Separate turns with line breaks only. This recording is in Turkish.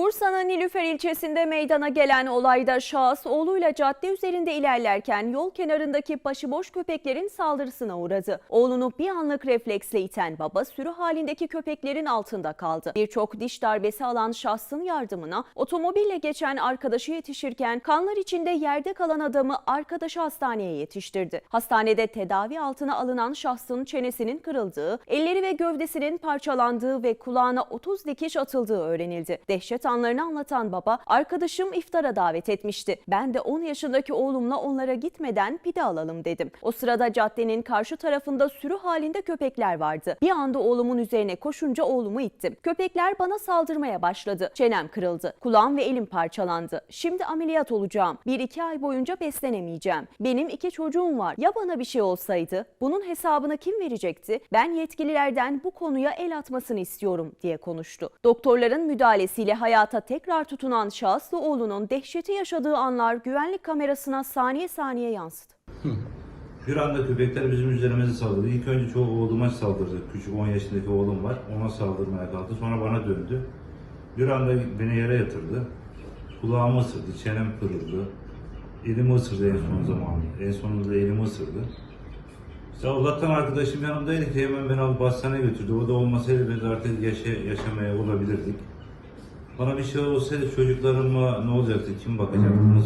Bursa'nın Nilüfer ilçesinde meydana gelen olayda şahıs oğluyla cadde üzerinde ilerlerken yol kenarındaki başıboş köpeklerin saldırısına uğradı. Oğlunu bir anlık refleksle iten baba sürü halindeki köpeklerin altında kaldı. Birçok diş darbesi alan şahsın yardımına otomobille geçen arkadaşı yetişirken kanlar içinde yerde kalan adamı arkadaşı hastaneye yetiştirdi. Hastanede tedavi altına alınan şahsın çenesinin kırıldığı, elleri ve gövdesinin parçalandığı ve kulağına 30 dikiş atıldığı öğrenildi. Dehşet anlarını anlatan baba, arkadaşım iftara davet etmişti. Ben de 10 yaşındaki oğlumla onlara gitmeden pide alalım dedim. O sırada caddenin karşı tarafında sürü halinde köpekler vardı. Bir anda oğlumun üzerine koşunca oğlumu ittim. Köpekler bana saldırmaya başladı. Çenem kırıldı. Kulağım ve elim parçalandı. Şimdi ameliyat olacağım. 1-2 ay boyunca beslenemeyeceğim. Benim iki çocuğum var. Ya bana bir şey olsaydı? Bunun hesabını kim verecekti? Ben yetkililerden bu konuya el atmasını istiyorum diye konuştu. Doktorların müdahalesiyle hayata tekrar tutunan şahıslı oğlunun dehşeti yaşadığı anlar güvenlik kamerasına saniye saniye yansıdı.
Bir anda köpekler bizim üzerimize saldırdı. İlk önce çoğu oğluma saldırdı. Küçük 10 yaşındaki oğlum var. Ona saldırmaya kalktı. Sonra bana döndü. Bir anda beni yere yatırdı. Kulağımı ısırdı, çenem kırıldı. Elimi ısırdı en son zaman. En sonunda elimi ısırdı. İşte Allah'tan arkadaşım yanımdaydı ki hemen beni alıp hastaneye götürdü. O da olmasaydı biz artık yaşa, yaşamaya olabilirdik. Bana bir şey olsaydı çocuklarıma ne olacaktı, kim bakacaktı?